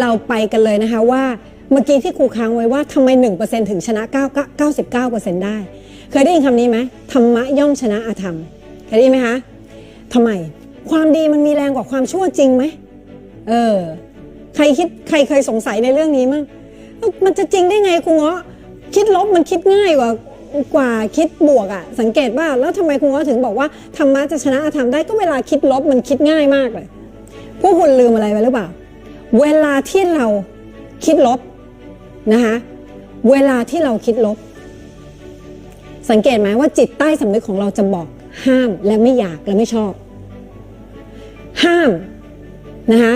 เราไปกันเลยนะคะว่าเมื่อกี้ที่ครูค้างไว้ว่าทำไม 1%ถึงชนะ 9 99%ได้ เคยได้ยินคำนี้ไหมธรรมะย่อมชนะอาธรรม เคยได้ยินไหมคะทำไม ความดีมันมีแรงกว่าความชั่วจริงไหมเออ ใครคิดใครเคยสงสัยในเรื่องนี้มั้งมันจะจริงได้ไงครูเงาะคิดลบมันคิดง่ายกว่ากว่าคิดบวกอะสังเกตว่าแล้วทำไมครูเงาะถึงบอกว่าธรรมะจะชนะอาธรรมได้ก็เวลาคิดลบมันคิดง่ายมากเลยพวกคุณลืมอะไรไปหรือเปล่า เวลาที่เราคิดลบนะคะเวลาที่เราคิดลบ สังเกตไหมว่าจิตใต้สำนึกของเราจะบอกห้ามและไม่อยากและไม่ชอบ ห้ามนะคะ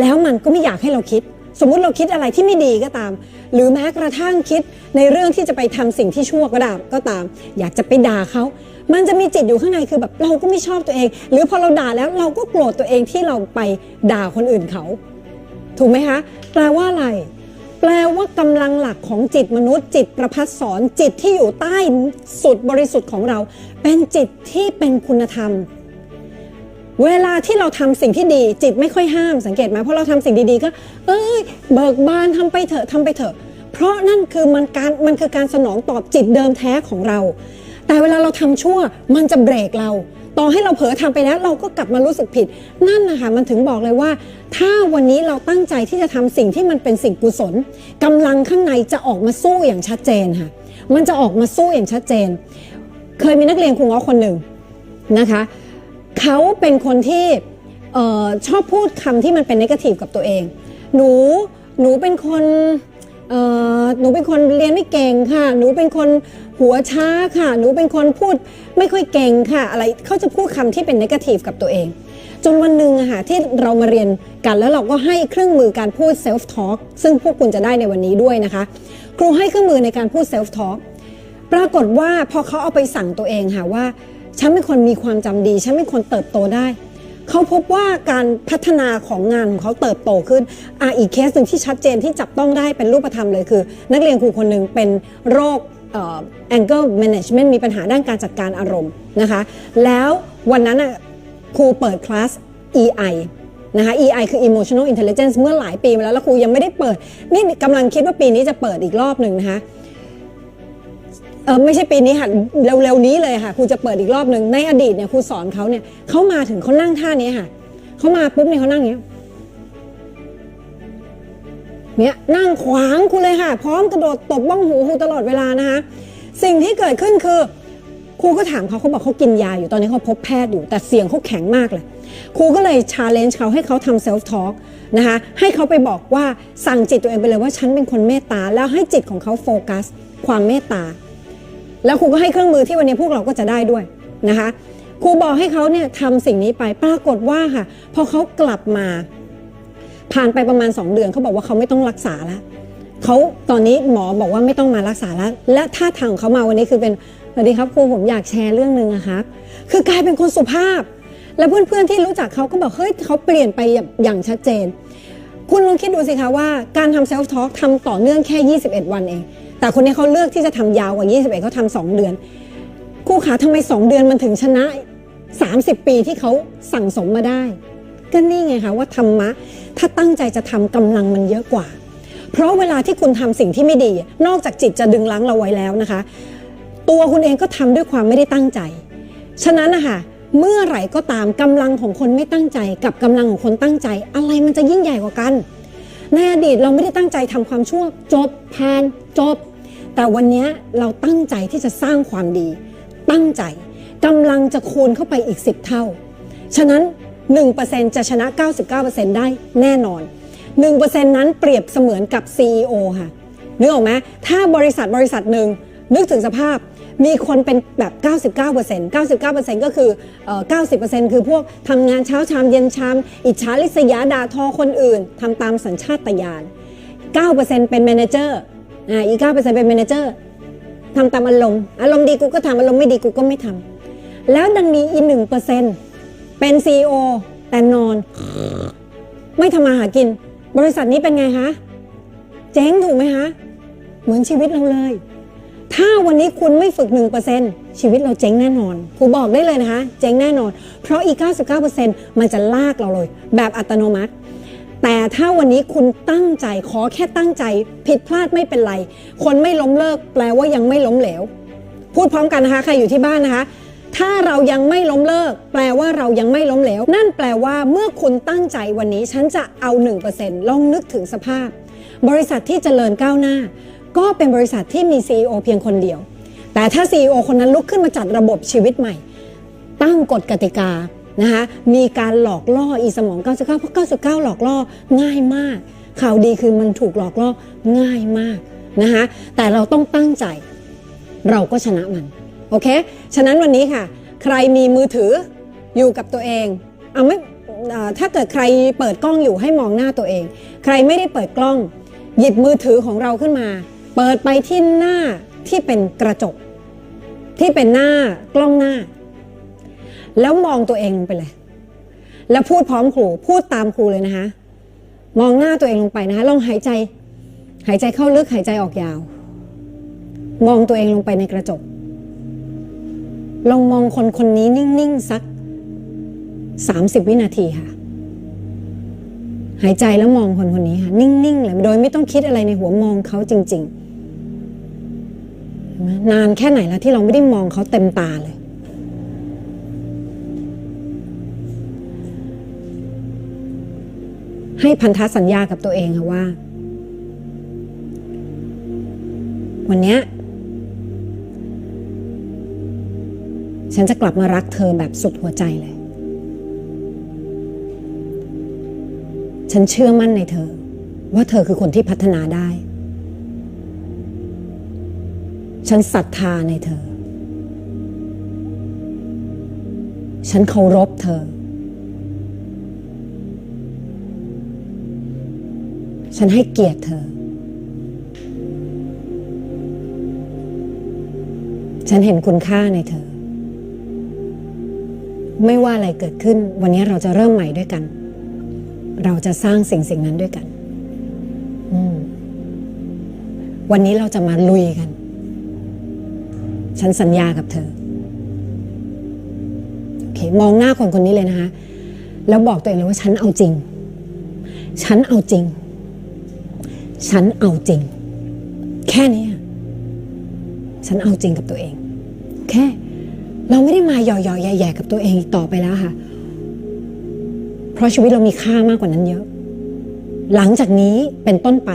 แล้วมันก็ไม่อยากให้เราคิด สมมุติเราคิดอะไรที่ไม่ดีก็ตาม หรือแม้กระทั่งคิดในเรื่องที่จะไปทำสิ่งที่ชั่วก็ตามก็ตาม อยากจะไปด่าเขามันจะมีจิตอยู่ข้างในคือแบบเราก็ไม่ชอบตัวเอง หรือพอเราด่าแล้วเราก็โกรธตัวเองที่เราไปด่าคนอื่นเขา ถูกไหมคะแปลว่าอะไร แปลว่ากำลังหลักของจิตมนุษย์ จิตประพัดสอนจิตที่อยู่ใต้สุดบริสุทธิ์ของเรา เป็นจิตที่เป็นคุณธรรม เวลาที่เราทำสิ่งที่ดี จิตไม่ค่อยห้ามสังเกตไหมเพราะเราทำสิ่งดีๆก็ เอ้ย เบิกบานทำไปเถอะทำไปเถอะ เพราะนั่นคือมันการมันคือการสนองตอบจิตเดิมแท้ของเรา แต่เวลาเราทำชั่วมันจะเบรกเรา ต่อให้เราเผลอทำไปแล้ว เราก็กลับมารู้สึกผิด นั่นนะคะมันถึงบอกเลยว่า ถ้าวันนี้เราตั้งใจที่จะทำสิ่งที่มันเป็นสิ่งกุศลกำลังข้างในจะออกมาสู้อย่างชัดเจนค่ะ มันจะออกมาสู้อย่างชัดเจน เคยมีนักเรียนครูง้อคนหนึ่งนะคะเขาเป็นคนที่ออชอบพูดคำที่มันเป็นนกาทีฟกับตัวเอง หนูหนูเป็นคน เออหนูเป็นคนเรียนไม่เก่งค่ะ หนูเป็นคนหัวช้าค่ะ หนูเป็นคนพูดไม่ค่อยเก่งค่ะ อะไรเขาจะพูดคำที่เป็นนกาทีฟกับตัวเอง จนวันหนึ่งอะค่ะที่เรามาเรียนกันแล้วเราก็ให้เครื่องมือการพูด self talk ซึ่งพวกคุณจะได้ในวันนี้ด้วยนะคะ ครูให้เครื่องมือในการพูด self talk ปรากฏว่าพอเขาเอาไปสั่งตัวเองค่ะว่า ฉันเป็นคนมีความจำดี ฉันเป็นคนเติบโตได้ เขาพบว่าการพัฒนาของงานของเขาเติบโตขึ้นอะอีกเคสหนึ่งที่ชัดเจนที่จับต้องได้เป็นรูปธรรมเลยคือ นักเรียนครูคนหนึ่งเป็นโรคเอ่อ anger management มีปัญหาด้านการจัดการอารมณ์นะคะ แล้ววันนั้นอะครูเปิดคลาส EI นะคะ EI คือ emotional intelligence เมื่อหลายปีมาแล้วแล้วครูยังไม่ได้เปิด นี่กำลังคิดว่าปีนี้จะเปิดอีกรอบหนึ่งนะคะ เออไม่ใช่ปีนี้ค่ะเร็วๆนี้เลยค่ะครูจะเปิดอีกรอบหนึ่งในอดีตเนี่ยครูสอนเขาเนี่ยเขามาถึงเขานั่งท่านี้ค่ะเขามาปุ๊บเนี่ยเขานั่งอย่างเงี้ยเนี่ยนั่งขวางครูเลยค่ะ พร้อมกระโดดตบบ้องหูครูตลอดเวลานะคะสิ่งที่เกิดขึ้นคือครูก็ถามเขาเขาบอกเขากินยาอยู่ตอนนี้เขาพบแพทย์อยู่ แต่เสียงเขาแข็งมากเลยครูก็เลยชาเลนจ์เขาให้เขาทำเซลฟ์ทอล์กนะคะให้เขาไปบอกว่าสั่งจิตตัวเองไปเลยว่าฉันเป็นคนเมตตา แล้วให้จิตของเขาโฟกัส ความเมตตา แล้วครูก็ให้เครื่องมือที่วันนี้พวกเราก็จะได้ด้วยนะคะครูบอกให้เขาเนี่ยทำสิ่งนี้ไปปรากฏว่าค่ะพอเขากลับมา ผ่านไปประมาณ 2 เดือนเขาบอกว่าเขาไม่ต้องรักษาแล้วเขาตอนนี้หมอบอกว่าไม่ต้องมารักษาแล้ว และท่าทางของเขามาวันนี้คือเป็นสวัสดีครับครูผมอยากแชร์เรื่องหนึ่งอะครับคือกลายเป็นคนสุภาพ และเพื่อนๆที่รู้จักเขาก็บอกเฮ้ยเขาเปลี่ยนไปอย่างชัดเจน คุณลองคิดดูสิคะว่าการทำเซลฟ์ทอล์กทำต่อเนื่องแค่ 21 วันเอง แต่คนนี้เขาเลือกที่จะทำยาวกว่า 21เขาทำสองเดือนครูขาทำไม 2 เดือนมันถึงชนะ 30 ปีที่เขาสั่งสมมาได้ ก็นี่ไงคะว่าธรรมะ ถ้าตั้งใจจะทำกำลังมันเยอะกว่า เพราะเวลาที่คุณทำสิ่งที่ไม่ดี นอกจากจิตจะดึงลังเราไว้แล้วนะคะ ตัวคุณเองก็ทำด้วยความไม่ได้ตั้งใจ ฉะนั้นนะคะเมื่อไหร่ก็ตามกำลังของคนไม่ตั้งใจ กับกำลังของคนตั้งใจ อะไรมันจะยิ่งใหญ่กว่ากัน ในอดีตเราไม่ได้ตั้งใจทำความชั่ว จบผ่านจบ แต่วันนี้เราตั้งใจที่จะสร้างความดี ตั้งใจกำลังจะคูณเข้าไปอีก 10 เท่า ฉะนั้น 1%จะชนะ 99%ได้แน่นอน 1%นั้นเปรียบเสมือนกับ CEO ค่ะนึกออกไหมถ้าบริษัทบริษัทหนึ่งนึกถึงสภาพ มีคนเป็นแบบ 99% 99%ก็คือเอ่อ90%คือพวกทำงานเช้าชามเย็นชาม อิจฉาริษยาด่าทอคนอื่นทำตามสัญชาตญาณ9%เป็นแมเนเจอร์อ่าอีก9%เป็นแมเนเจอร์ทำตามอารมณ์ อารมณ์ดีกูก็ทำอารมณ์ไม่ดีกูก็ไม่ทำแล้วดังนมีอีก1%เป็น CEO แต่นอน ไม่ทำมาหากิน บริษัทนี้เป็นไงคะ เจ๊งถูกไหมคะ เหมือนชีวิตเราเลย ถ้าวันนี้คุณไม่ฝึก 1%ชีวิตเราเจ๊งแน่นอนครูบอกได้เลยนะคะ เจ๊งแน่นอน เพราะอีก 99%มันจะลากเราเลย แบบอัตโนมัติ แต่ถ้าวันนี้คุณตั้งใจขอแค่ตั้งใจ ผิดพลาดไม่เป็นไร คนไม่ล้มเลิก แปลว่ายังไม่ล้มเหลว พูดพร้อมกันนะคะ ใครอยู่ที่บ้านนะคะ ถ้าเรายังไม่ล้มเลิก แปลว่าเรายังไม่ล้มเหลว นั่นแปลว่าเมื่อคุณตั้งใจวันนี้ฉันจะเอา 1%ลองนึกถึงสภาพ บริษัทที่เจริญก้าวหน้า ก็เป็นบริษัทที่มี CEO เพียงคนเดียว แต่ถ้า CEO คนนั้นลุกขึ้นมาจัดระบบชีวิตใหม่ ตั้งกฎกติกานะคะมีการหลอกล่ออีสมอง 99 เพราะ 99 หลอกล่อง่ายมาก ข่าวดีคือมันถูกหลอกล่อง่ายมากนะคะแต่เราต้องตั้งใจ เราก็ชนะมันโอเค ฉะนั้นวันนี้ค่ะ ใครมีมือถืออยู่กับตัวเองเอาไม่ถ้าเกิดใครเปิดกล้องอยู่ให้มองหน้าตัวเอง ใครไม่ได้เปิดกล้อง หยิบมือถือของเราขึ้นมา เปิดไปที่หน้าที่เป็นกระจก ที่เป็นหน้ากล้องหน้า แล้วมองตัวเองลงไปเลย แล้วพูดพร้อมครูพูดตามครูเลยนะคะ มองหน้าตัวเองลงไปนะคะลองหายใจ หายใจเข้าลึกหายใจออกยาว มองตัวเองลงไปในกระจก ลองมองคนคนนี้นิ่งๆสัก30วินาทีค่ะ หายใจแล้วมองคนคนนี้ค่ะ นิ่งๆเลยโดยไม่ต้องคิดอะไรในหัวมองเขาจริง ๆ ไหมนานแค่ไหนแล้วที่เราไม่ได้มองเขาเต็มตาเลย ให้พันธสัญญากับตัวเองค่ะว่า วันนี้ฉันจะกลับมารักเธอแบบสุดหัวใจเลย ฉันเชื่อมั่นในเธอ ว่าเธอคือคนที่พัฒนาได้ ฉันศรัทธาในเธอ ฉันเคารพเธอ ฉันให้เกียรติเธอ ฉันเห็นคุณค่าในเธอ ไม่ว่าอะไรเกิดขึ้น วันนี้เราจะเริ่มใหม่ด้วยกัน เราจะสร้างสิ่งสิ่งนั้นด้วยกัน วันนี้เราจะมาลุยกัน ฉันสัญญากับเธอโอเคมองหน้าคนคนนี้เลยนะคะ แล้วบอกตัวเองเลยว่าฉันเอาจริง ฉันเอาจริง ฉันเอาจริง แค่นี้ฉันเอาจริงกับตัวเอง แค่ เราไม่ได้มาหย่อๆแย่ๆกับตัวเองอีกต่อไปแล้วค่ะ เพราะชีวิตเรามีค่ามากกว่านั้นเยอะ หลังจากนี้เป็นต้นไป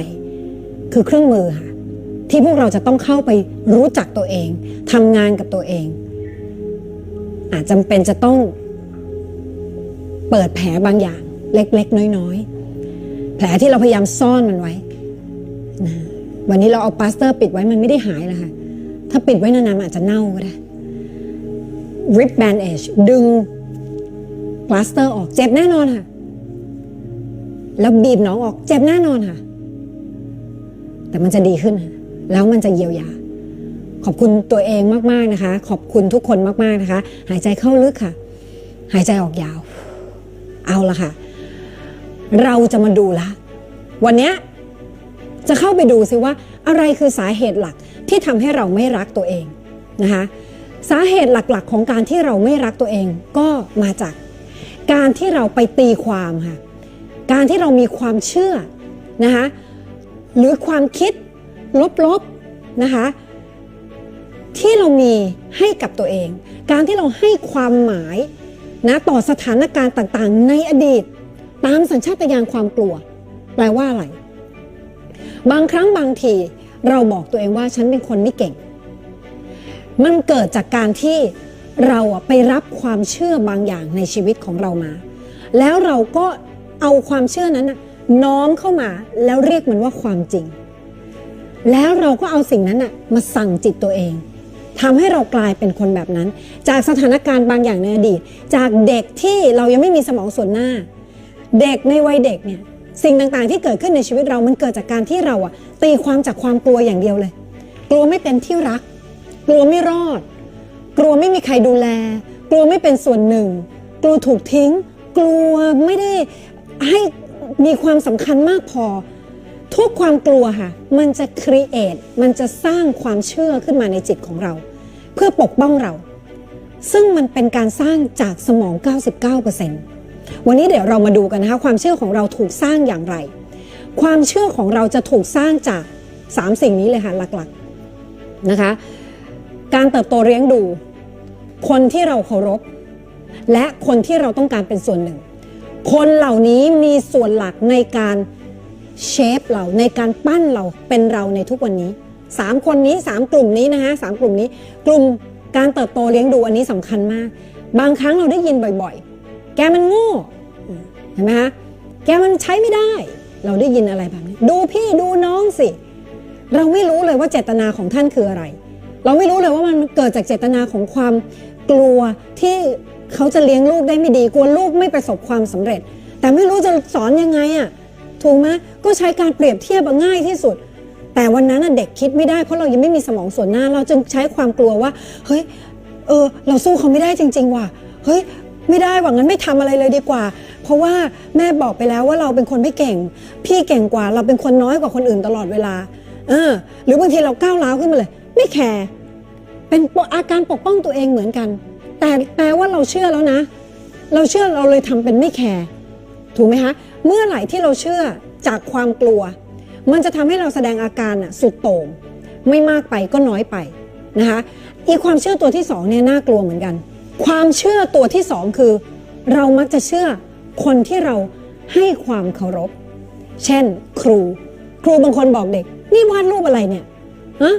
คือเครื่องมือค่ะ ที่พวกเราจะต้องเข้าไปรู้จักตัวเองทำงานกับตัวเอง อาจจำเป็นจะต้องเปิดแผลบางอย่างเล็ก ๆ น้อย ๆ แผลที่เราพยายามซ่อนมันไว้นะวันนี้เราเอาปาสเตอร์ปิดไว้มันไม่ได้หายแล้วค่ะ ถ้าปิดไว้นานๆอาจจะเน่าก็ได้ rip bandage ดึงปาสเตอร์ออกเจ็บแน่นอนค่ะ แล้วบีบหน้องออกเจ็บแน่นอนค่ะ แต่มันจะดีขึ้นค่ะ แล้วมันจะเยียวยา ขอบคุณตัวเองมากๆนะคะ ขอบคุณทุกคนมากๆนะคะ หายใจเข้าลึกค่ะ หายใจออกยาว เอาละค่ะ เราจะมาดูละ วันนี้จะเข้าไปดูซิว่า อะไรคือสาเหตุหลักที่ทำให้เราไม่รักตัวเองนะคะสาเหตุหลักๆ ของการที่เราไม่รักตัวเองก็มาจาก การที่เราไปตีความค่ะ การที่เรามีความเชื่อนะคะหรือความคิด ลบๆนะคะ ที่เรามีให้กับตัวเอง การที่เราให้ความหมายนะต่อสถานการณ์ต่างๆ ในอดีต ตามสัญชาตญาณความกลัว แปลว่าอะไร บางครั้งบางทีเราบอกตัวเองว่าฉันเป็นคนไม่เก่ง มันเกิดจากการที่เราไปรับความเชื่อบางอย่างในชีวิตของเรามา แล้วเราก็เอาความเชื่อนั้นน้อมเข้ามาแล้วเรียกมันว่าความจริง แล้วเราก็เอาสิ่งนั้นน่ะมาสั่งจิตตัวเองทำให้เรากลายเป็นคนแบบนั้น จากสถานการณ์บางอย่างในอดีต จากเด็กที่เรายังไม่มีสมองส่วนหน้า เด็กในวัยเด็กเนี่ยสิ่งต่างๆที่เกิดขึ้นในชีวิตเรา มันเกิดจากการที่เราอะตีความจากความกลัวอย่างเดียวเลย กลัวไม่เป็นที่รัก กลัวไม่รอด กลัวไม่มีใครดูแล กลัวไม่เป็นส่วนหนึ่ง กลัวถูกทิ้ง กลัวไม่ได้ให้มีความสำคัญมากพอ ทุกความกลัวค่ะ มันจะครีเอทมันจะสร้างความเชื่อขึ้นมาในจิตของเรา เพื่อปกป้องเรา ซึ่งมันเป็นการสร้างจากสมอง 99%วันนี้เดี๋ยวเรามาดูกันนะคะความเชื่อของเราถูกสร้างอย่างไร ความเชื่อของเราจะถูกสร้างจาก 3 สิ่งนี้เลยค่ะหลักๆนะคะ การเติบโตเลี้ยงดู คนที่เราเคารพ และคนที่เราต้องการเป็นส่วนหนึ่ง คนเหล่านี้มีส่วนหลักในการ เชฟเราในการปั้นเราเป็นเราในทุกวันนี้สามคนนี้สามกลุ่มนี้นะคะสามกลุ่มนี้ กลุ่มการเติบโตเลี้ยงดูอันนี้สำคัญมาก บางครั้งเราได้ยินบ่อยๆ แกมันโง่เห็นไหมคะแกมันใช้ไม่ได้ เราได้ยินอะไรแบบนี้ ดูพี่ดูน้องสิ เราไม่รู้เลยว่าเจตนาของท่านคืออะไร เราไม่รู้เลยว่ามันเกิดจากเจตนาของความกลัวที่เขาจะเลี้ยงลูกได้ไม่ดีกลัวลูกไม่ประสบความสำเร็จ แต่ไม่รู้จะสอนยังไงอะ่ะ ถูกไหมก็ใช้การเปรียบเทียบง่ายที่สุด แต่วันนั้นเด็กคิดไม่ได้เพราะเรายังไม่มีสมองส่วนหน้า เราจึงใช้ความกลัวว่าเฮ้ยเออเราสู้เขาไม่ได้จริง ๆ ว่ะเฮ้ยไม่ได้ว่างั้นไม่ทำอะไรเลยดีกว่า เพราะว่าแม่บอกไปแล้วว่าเราเป็นคนไม่เก่ง พี่เก่งกว่าเราเป็นคนน้อยกว่าคนอื่นตลอดเวลาเออหรือบางทีเราก้าวร้าวขึ้นมาเลย ไม่แคร์เป็นอาการปกป้องตัวเองเหมือนกัน แต่แปลว่าเราเชื่อแล้วนะ เราเชื่อเราเลยทำเป็นไม่แคร์ถูกไหมคะ เมื่อไหร่ที่เราเชื่อจากความกลัว มันจะทำให้เราแสดงอาการสุดโต่งไม่มากไปก็น้อยไปนะคะอีกความเชื่อตัวที่สองเนี่ยน่ากลัวเหมือนกัน ความเชื่อตัวที่สองคือ เรามักจะเชื่อคนที่เราให้ความเคารพ เช่น ครู ครูบางคนบอกเด็ก นี่วาดรูปอะไรเนี่ยฮะ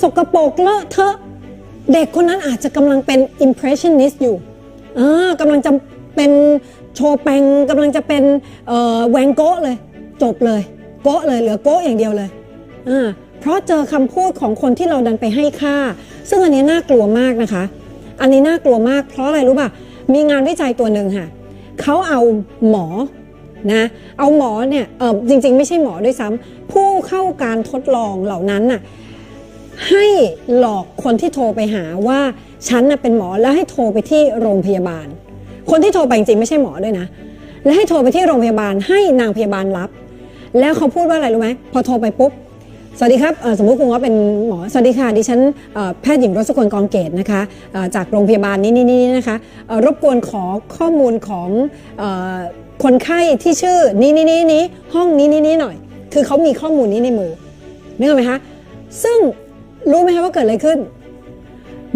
สกปรกเลอะเทอะเด็กคนนั้นอาจจะกำลังเป็น impressionist อยู่อ่ากำลังจะเป็น โชแปงกำลังจะเป็นแวงโก้เลย จบเลย โก้เลยเหลือโก้อย่างเดียวเลยอ่าเพราะเจอคำพูดของคนที่เราดันไปให้ค่า ซึ่งอันนี้น่ากลัวมากนะคะ อันนี้น่ากลัวมาก เพราะอะไรรู้ป่ะมีงานวิจัยตัวหนึ่งค่ะเขาเอาหมอนะเอาหมอเนี่ยเออจริง ๆ ไม่ใช่หมอด้วยซ้ำผู้เข้าการทดลองเหล่านั้นน่ะให้หลอกคนที่โทรไปหาว่าฉันน่ะเป็นหมอแล้วให้โทรไปที่โรงพยาบาล คนที่โทรไปจริงๆไม่ใช่หมอด้วยนะ และให้โทรไปที่โรงพยาบาลให้นางพยาบาลรับ แล้วเขาพูดว่าอะไรรู้ไหมพอโทรไปปุ๊บสวัสดีครับสมมุติคุณว่าเป็นหมอ สวัสดีค่ะ ดิฉันแพทย์หญิงรสกลกองเกตนะคะจากโรงพยาบาลนี้นี่นี่นะคะรบกวนขอข้อมูลของคนไข้ที่ชื่อนี้นี่นี่นี้ห้องนี้นี่นี่หน่อย คือเขามีข้อมูลนี้ในมือนึกออกไหมคะ ซึ่งรู้ไหมคะว่าเกิดอะไรขึ้น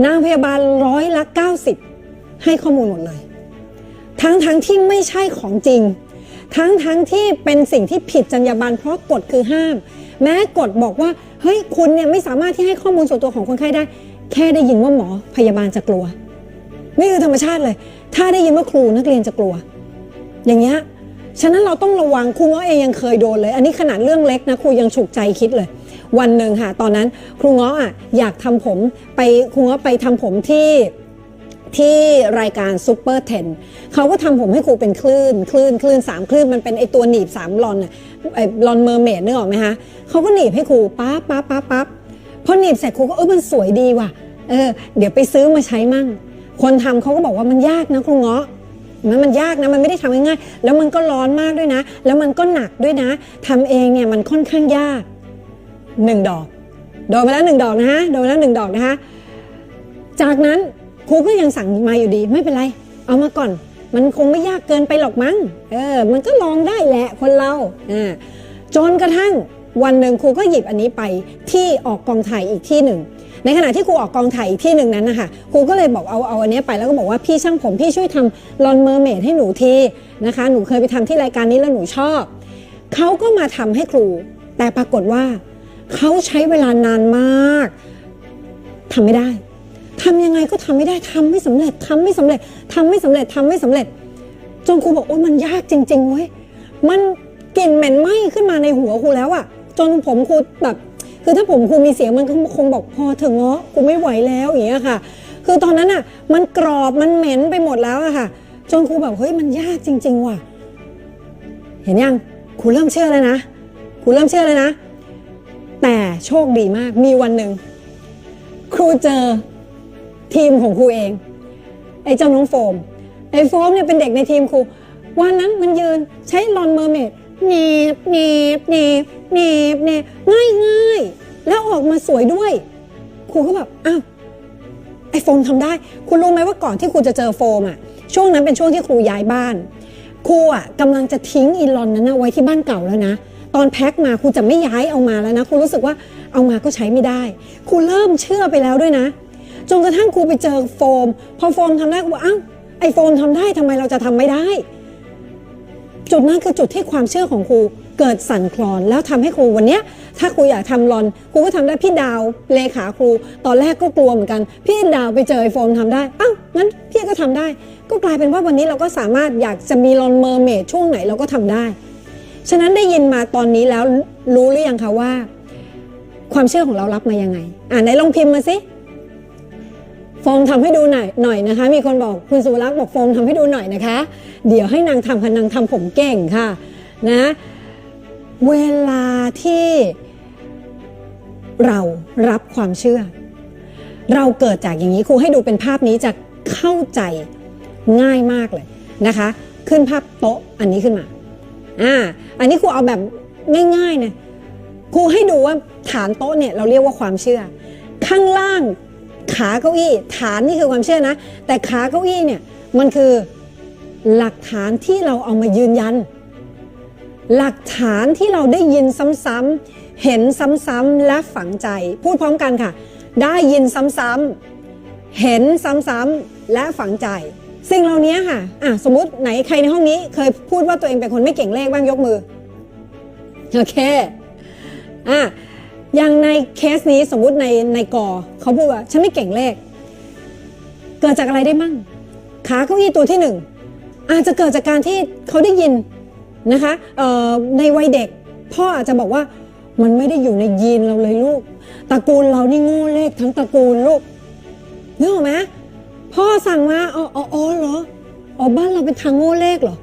นางพยาบาลร้อยละ 90 ให้ข้อมูลหมดเลย ทั้งทั้งที่ไม่ใช่ของจริง ทั้งทั้งที่เป็นสิ่งที่ผิดจรรยาบรรณเพราะกฎคือห้าม แม้กฎบอกว่าเฮ้ยคุณเนี่ยไม่สามารถที่ให้ข้อมูลส่วนตัวของคนไข้ได้ แค่ได้ยินว่าหมอพยาบาลจะกลัว นี่คือธรรมชาติเลย ถ้าได้ยินว่าครูนักเรียนจะกลัว อย่างเงี้ยฉะนั้นเราต้องระวังครูง้อเองยังเคยโดนเลย อันนี้ขนาดเรื่องเล็กนะครูยังฉุกใจคิดเลย วันหนึ่งค่ะ ตอนนั้นครูง้ออะอยากทำผมไปครูง้อไปทำผมที่ ที่รายการซูเปอร์เทนเขาก็ทำผมให้ครูเป็นคลื่น คลื่นคลื่นสามคลื่นมันเป็นไอตัวหนีบสามลอนอะไอลอนเมอร์เมดนึกออกไหมคะเขาก็หนีบให้ครูปั๊บปั๊บปั๊บปั๊บพอหนีบเสร็จครูก็เออมันสวยดีว่ะเออเดี๋ยวไปซื้อมาใช้มั่ง คนทำเขาก็บอกว่ามันยากนะครูเงาะมันมันยากนะมันไม่ได้ทำง่ายๆแล้วมันก็ร้อนมากด้วยนะ แล้วมันก็หนักด้วยนะทำเองเนี่ยมันค่อนข้างยากหนึ่งดอก โดนไปแล้วหนึ่งดอกนะฮะโดนไปแล้วหนึ่งดอกนะคะจากนั้น ครูก็ยังสั่งมาอยู่ดีไม่เป็นไร เอามาก่อน มันคงไม่ยากเกินไปหรอกมั้งเออ มันก็ลองได้แหละคนเราอ่าจนกระทั่งวันหนึ่งครูก็หยิบอันนี้ไปที่ออกกองถ่ายอีกที่หนึ่ง ในขณะที่ครูออกกองถ่ายอีกที่หนึ่งนั้นนะคะครูก็เลยบอกเอาเอาอันนี้ไปแล้วก็บอกว่าพี่ช่างผมพี่ช่วยทำลอนเมอร์เมดให้หนูทีนะคะ หนูเคยไปทำที่รายการนี้แล้วหนูชอบเขาก็มาทำให้ครู แต่ปรากฏว่าเขาใช้เวลานานมากทำไม่ได้ ทำยังไงก็ทำไม่ได้ทำไม่สำเร็จทำไม่สำเร็จทำไม่สำเร็จทำไม่สำเร็จ จนครูบอกโอ้ยมันยากจริง ๆเว้ยมันกลิ่นเหม็นไหม้ขึ้นมาในหัวครูแล้วอะจนผมครูแบบคือถ้าผมครูมีเสียงมันก็คงบอกพอเถอะเงาะกูไม่ไหวแล้วอย่างเงี้ยค่ะ คือตอนนั้นอะมันกรอบมันเหม็นไปหมดแล้วอะค่ะ จนครูแบบเฮ้ยมันยากจริง ๆ ว่ะ เห็นยังครูเริ่มเชื่อแล้วนะครูเริ่มเชื่อแล้วนะ แต่โชคดีมากมีวันหนึ่งครูเจอ ทีมของครูเอง ไอ้เจ้าน้องโฟม ไอ้โฟมเนี่ยเป็นเด็กในทีมครู วันนั้นมันยืนใช้ลอนเมอร์เมดเนบเนบเนบเนบเนบง่ายง่ายแล้วออกมาสวยด้วย ครูก็แบบอ้าวไอ้โฟมทำได้ คุณรู้ไหมว่าก่อนที่ครูจะเจอโฟมอะ ช่วงนั้นเป็นช่วงที่ครูย้ายบ้าน ครูอะกำลังจะทิ้งอีลอนนั้นไว้ที่บ้านเก่าแล้วนะ ตอนแพ็คมาครูจะไม่ย้ายเอามาแล้วนะ ครูรู้สึกว่าเอามาก็ใช้ไม่ได้ ครูเริ่มเชื่อไปแล้วด้วยนะ จนกระทั่งครูไปเจอโฟม พอโฟมทำได้ครูบอกอ้าวไอโฟมทำได้ทำไมเราจะทำไม่ได้ จุดนั้นคือจุดที่ความเชื่อของครูเกิดสั่นคลอนแล้วทำให้ครูวันเนี้ยถ้าครูอยากทำรอนครูก็ทำได้พี่ดาวเลขาครู ตอนแรกก็กลัวเหมือนกัน พี่ดาวไปเจอไอโฟมทำได้อ้าวงั้นพี่ก็ทำได้ ก็กลายเป็นว่าวันนี้เราก็สามารถอยากจะมีรอนเมอร์เมดช่วงไหนเราก็ทำได้ ฉะนั้นได้ยินมาตอนนี้แล้วรู้หรือยังคะว่า ความเชื่อของเรารับมายังไง อ่านไหนลองพิมพ์มาสิ โฟมทำให้ดูหน่อยหน่อยนะคะ มีคนบอกคุณสุรักษ์บอกโฟมทำให้ดูหน่อยนะคะ เดี๋ยวให้นางทำค่ะนางทำผมเก่งค่ะนะเวลาที่เรารับความเชื่อ เราเกิดจากอย่างนี้ครูให้ดูเป็นภาพนี้จะเข้าใจง่ายมากเลยนะคะ ขึ้นภาพโต๊ะอันนี้ขึ้นมาอ่าอันนี้ครูเอาแบบง่ายๆนะครูให้ดูว่าฐานโต๊ะเนี่ยเราเรียกว่าความเชื่อ ข้างล่าง ขาเก้าอี้ฐานนี่คือความเชื่อนะ แต่ขาเก้าอี้เนี่ยมันคือหลักฐานที่เราเอามายืนยัน หลักฐานที่เราได้ยินซ้ำๆเห็นซ้ำๆและฝังใจ พูดพร้อมกันค่ะ ได้ยินซ้ำๆเห็นซ้ำๆและฝังใจ สิ่งเหล่านี้ค่ะอะ สมมติไหนใครในห้องนี้ เคยพูดว่าตัวเองเป็นคนไม่เก่งเลขบ้างยกมือโอเคอะ อย่างในเคสนี้สมมุติในในกอเขาพูดว่าฉันไม่เก่งเลข เกิดจากอะไรได้มั่ง ขาเก้าอี้ตัวที่หนึ่งอาจจะเกิดจากการที่เขาได้ยินนะคะในวัยเด็ก พ่ออาจจะบอกว่ามันไม่ได้อยู่ในยีนเราเลยลูกตระกูลเรานี่โง่เลขทั้งตระกูลลูกนึกออกไหมพ่อสั่งมาอ๋ออ๋ออ๋อเหรออ๋อบ้านเราเป็นทางโง่เลขเหรอ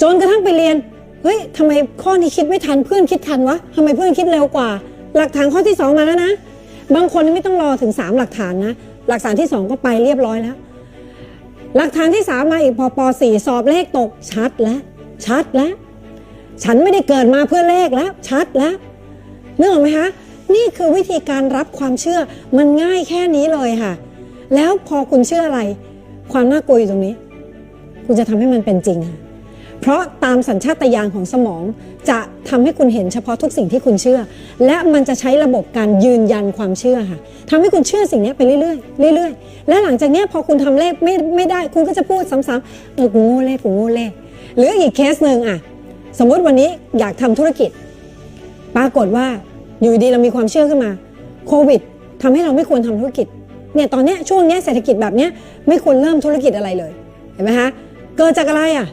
จนกระทั่งไปเรียนเฮ้ยทำไมข้อนี้คิดไม่ทันเพื่อนคิดทันวะทำไมเพื่อนคิดเร็วกว่า หลักฐานข้อที่สองมาแล้วนะ บางคนไม่ต้องรอถึง3หลักฐานนะ หลักฐานที่2ก็ไปเรียบร้อยแล้ว หลักฐานที่3มาอีกพอป .4 สอบเลขตกชัดแล้ว ชัดแล้ว ฉันไม่ได้เกิดมาเพื่อเลขแล้ว ชัดแล้วนึกออกไหมคะ นี่คือวิธีการรับความเชื่อมันง่ายแค่นี้เลยค่ะ แล้วพอคุณเชื่ออะไร ความน่ากลัวอยู่ตรงนี้ คุณจะทำให้มันเป็นจริงค่ะ เพราะตามสัญชาตญาณของสมอง จะทำให้คุณเห็นเฉพาะทุกสิ่งที่คุณเชื่อ และมันจะใช้ระบบการยืนยันความเชื่อค่ะทำให้คุณเชื่อสิ่งนี้ไปเรื่อยๆเรื่อยๆ และหลังจากนี้พอคุณทำเลขไม่ไม่ได้ คุณก็จะพูดซ้ำๆเออกูโง่เลขกูโง่เลขหรืออีกเคสหนึ่งอะสมมติวันนี้อยากทำธุรกิจ ปรากฏว่าอยู่ดีเรามีความเชื่อขึ้นมาโควิดทำให้เราไม่ควรทำธุรกิจเนี่ยตอนนี้ช่วงนี้เศรษฐกิจแบบนี้ไม่ควรเริ่มธุรกิจอะไรเลยเห็นไหมคะเกิดจากอะไรอะ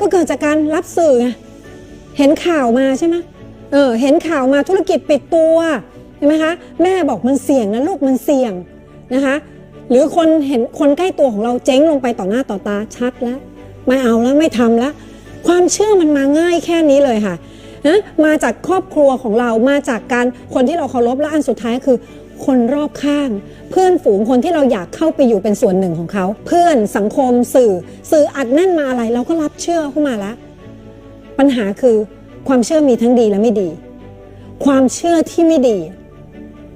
ก็เกิดจากการรับสื่อไงเห็นข่าวมาใช่ไหมเออเห็นข่าวมาธุรกิจปิดตัวเห็นไหมคะแม่บอกมันเสี่ยงนะลูกมันเสี่ยงนะคะ หรือคนเห็นคนใกล้ตัวของเราเจ๊งลงไปต่อหน้าต่อตาชัดแล้ว ไม่เอาแล้วไม่ทำแล้วความเชื่อมันมาง่ายแค่นี้เลยค่ะนะมาจากครอบครัวของเรามาจากการคนที่เราเคารพและอันสุดท้ายคือ คนรอบข้าง เพื่อนฝูงคนที่เราอยากเข้าไปอยู่เป็นส่วนหนึ่งของเขา เพื่อนสังคมสื่อ สื่ออัดแน่นมาอะไร เราก็รับเชื่อเข้ามาแล้วปัญหาคือความเชื่อมีทั้งดีและไม่ดี ความเชื่อที่ไม่ดี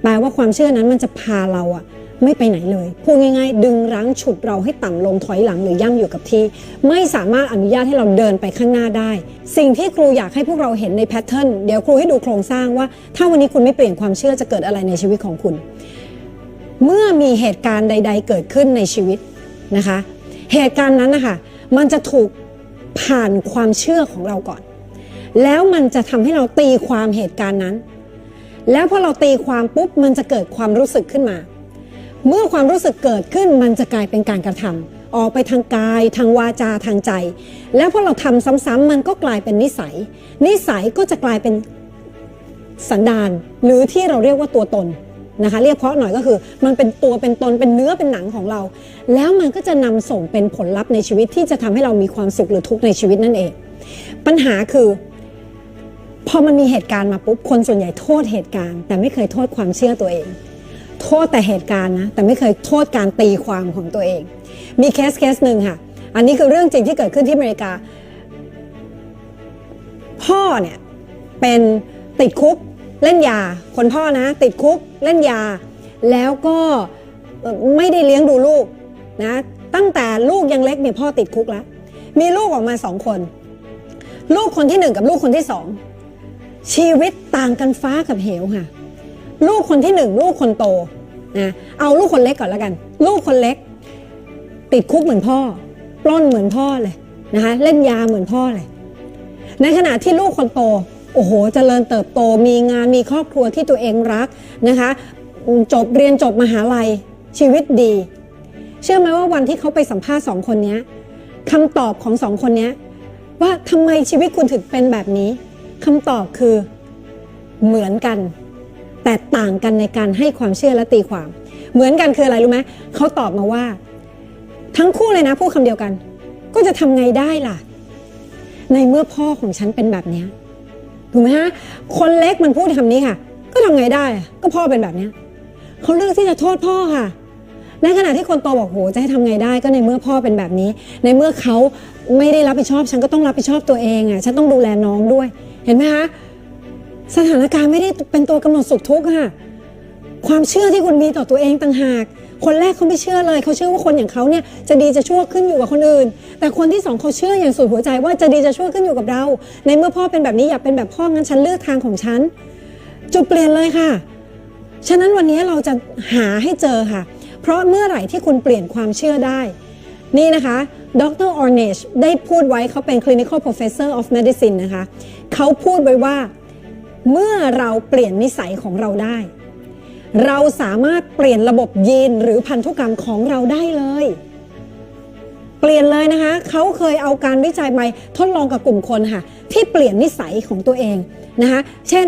แปลว่าความเชื่อนั้นมันจะพาเราอะ ไม่ไปไหนเลย พูดง่ายๆ ดึงรั้งฉุดเราให้ต่ำลงถอยหลังหรือย่ำอยู่กับที่ ไม่สามารถอนุญาตให้เราเดินไปข้างหน้าได้ สิ่งที่ครูอยากให้พวกเราเห็นในแพทเทิร์นเดี๋ยวครูให้ดูโครงสร้างว่า ถ้าวันนี้คุณไม่เปลี่ยนความเชื่อจะเกิดอะไรในชีวิตของคุณ เมื่อมีเหตุการณ์ใด ๆ เกิดขึ้นในชีวิตนะคะ เหตุการณ์นั้นนะคะมันจะถูกผ่านความเชื่อของเราก่อน แล้วมันจะทำให้เราตีความเหตุการณ์นั้น แล้วพอเราตีความปุ๊บมันจะเกิดความรู้สึกขึ้นมา เมื่อความรู้สึกเกิดขึ้นมันจะกลายเป็นการกระทำออกไปทางกาย ทางวาจาทางใจ แล้วพอเราทำซ้ำๆมันก็กลายเป็นนิสัย นิสัยก็จะกลายเป็นสันดานหรือที่เราเรียกว่าตัวตนนะคะเรียกเพาะหน่อยก็คือ มันเป็นตัวเป็นตนเป็นเนื้อเป็นหนังของเรา แล้วมันก็จะนำส่งเป็นผลลัพธ์ในชีวิตที่จะทำให้เรามีความสุขหรือทุกข์ในชีวิตนั่นเอง ปัญหาคือ พอมันมีเหตุการณ์มาปุ๊บคนส่วนใหญ่โทษเหตุการณ์ แต่ไม่เคยโทษความเชื่อตัวเอง โทษแต่เหตุการณ์นะแต่ไม่เคยโทษการตีความของตัวเอง มีเคสเคสหนึ่งค่ะ อันนี้คือเรื่องจริงที่เกิดขึ้นที่อเมริกา พ่อเนี่ยเป็นติดคุกเล่นยา คนพ่อนะ ติดคุกเล่นยา แล้วก็ไม่ได้เลี้ยงดูลูกนะ ตั้งแต่ลูกยังเล็กเนี่ยพ่อติดคุกแล้ว มีลูกออกมาสองคน ลูกคนที่หนึ่งกับลูกคนที่สองชีวิตต่างกันฟ้ากับเหวค่ะ ลูกคนที่หนึ่งลูกคนโตนะเอาลูกคนเล็กก่อนแล้วกัน ลูกคนเล็ก ติดคุกเหมือนพ่อ ปล้นเหมือนพ่อเลยนะคะเล่นยาเหมือนพ่อเลย ในขณะที่ลูกคนโตโอ้โหเจริญเติบโตมีงานมีครอบครัวที่ตัวเองรักนะคะ จบเรียนจบมหาลัยชีวิตดี เชื่อไหมว่าวันที่เขาไปสัมภาษณ์สองคนนี้คำตอบของสองคนนี้ว่าทำไมชีวิตคุณถึงเป็นแบบนี้คำตอบคือเหมือนกัน แต่ต่างกันในการให้ความเชื่อและตีความ เหมือนกันคืออะไรรู้ไหมเขาตอบมาว่า ทั้งคู่เลยนะพูดคำเดียวกัน ก็จะทำไงได้ล่ะ ในเมื่อพ่อของฉันเป็นแบบเนี้ถูกไหมฮะคนเล็กมันพูดคำนี้ค่ะ ก็ทำไงได้ก็พ่อเป็นแบบเนี้ยเขาเลือกที่จะโทษพ่อค่ะในขณะที่คนโตบอกโหจะให้ทำไงได้ก็ในเมื่อพ่อเป็นแบบนี้ ในเมื่อเขาไม่ได้รับผิดชอบ ฉันก็ต้องรับผิดชอบตัวเองอะฉันต้องดูแลน้องด้วย เห็นไหมคะ สถานการณ์ไม่ได้เป็นตัวกำหนดสุขทุกข์ค่ะ ความเชื่อที่คุณมีต่อตัวเองต่างหาก คนแรกเขาไม่เชื่อเลย เขาเชื่อว่าคนอย่างเขาเนี่ยจะดีจะชั่วขึ้นอยู่กับคนอื่น แต่คนที่สองเขาเชื่ออย่างสุดหัวใจว่าจะดีจะชั่วขึ้นอยู่กับเรา ในเมื่อพ่อเป็นแบบนี้อยากเป็นแบบพ่องั้นฉันเลือกทางของฉันจุดเปลี่ยนเลยค่ะ ฉะนั้นวันนี้เราจะหาให้เจอค่ะ เพราะเมื่อไหร่ที่คุณเปลี่ยนความเชื่อได้ นี่นะคะดรออร์เนชได้พูดไว้เขาเป็น clinical professor of medicine นะคะ เขาพูดไว้ว่า เมื่อเราเปลี่ยนนิสัยของเราได้ เราสามารถเปลี่ยนระบบยีนหรือพันธุกรรมของเราได้เลย เปลี่ยนเลยนะคะเขาเคยเอาการวิจัยไปทดลองกับกลุ่มคนค่ะ ที่เปลี่ยนนิสัยของตัวเองนะคะ เช่น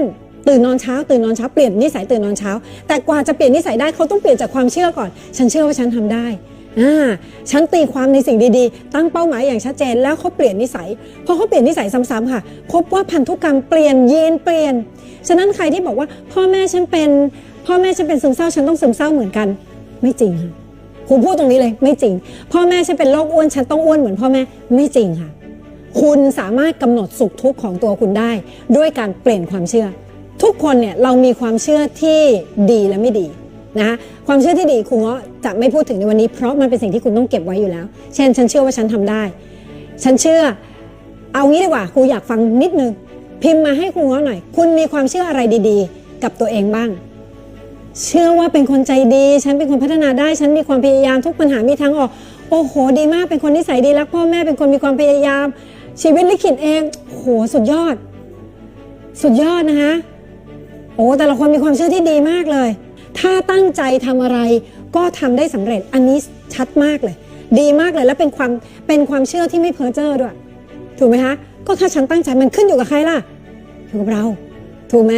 ตื่นนอนเช้า ตื่นนอนเช้าเปลี่ยนนิสัยตื่นนอนเช้า แต่กว่าจะเปลี่ยนนิสัยได้เขาต้องเปลี่ยนจากความเชื่อก่อน ฉันเชื่อว่าฉันทำได้ อ่าฉันตีความในสิ่งดีๆ ตั้งเป้าหมายอย่างชัดเจนแล้วเขาเปลี่ยนนิสัยพอเขาเปลี่ยนนิสัยซ้ำๆค่ะ พบว่าพันธุกรรมเปลี่ยนยีนเปลี่ยน ฉะนั้นใครที่บอกว่า พ่อแม่ฉันเป็นพ่อแม่ฉันเป็นซึมเศร้าฉันต้องซึมเศร้าเหมือนกัน ไม่จริงค่ะครูพูดตรงนี้เลยไม่จริง พ่อแม่ฉันเป็นโรคอ้วนฉันต้องอ้วนเหมือนพ่อแม่ไม่จริงค่ะ คุณสามารถกำหนดสุขทุกข์ของตัวคุณได้ ด้วยการเปลี่ยนความเชื่อ ทุกคนเนี่ยเรามีความเชื่อที่ดีและไม่ดี นะคะความเชื่อที่ดีครูเงาะจะไม่พูดถึงในวันนี้ เพราะมันเป็นสิ่งที่คุณต้องเก็บไว้อยู่แล้ว เช่น ฉันเชื่อว่าฉันทำได้ ฉันเชื่อ เอางี้ดีกว่าครูอยากฟังนิดนึงพิมพ์มาให้ครูเงาะหน่อย คุณมีความเชื่ออะไรดีๆ กับตัวเองบ้าง เชื่อว่าเป็นคนใจดี ฉันเป็นคนพัฒนาได้ ฉันมีความพยายามทุกปัญหามีทางออก โอ้โห ดีมาก เป็นคนนิสัยดีรักพ่อแม่เป็นคนมีความพยายาม ชีวิตลิขิตเองโอ้โหสุดยอด สุดยอดนะคะโอ้แต่ละคนมีความเชื่อที่ดีมากเลย ถ้าตั้งใจทำอะไรก็ทำได้สำเร็จอันนี้ชัดมากเลย ดีมากเลยและเป็นความเป็นความเชื่อที่ไม่เพ้อเจ้อด้วย ถูกไหมคะก็ถ้าฉันตั้งใจมันขึ้นอยู่กับใครล่ะอยู่กับเรา ถูกไหม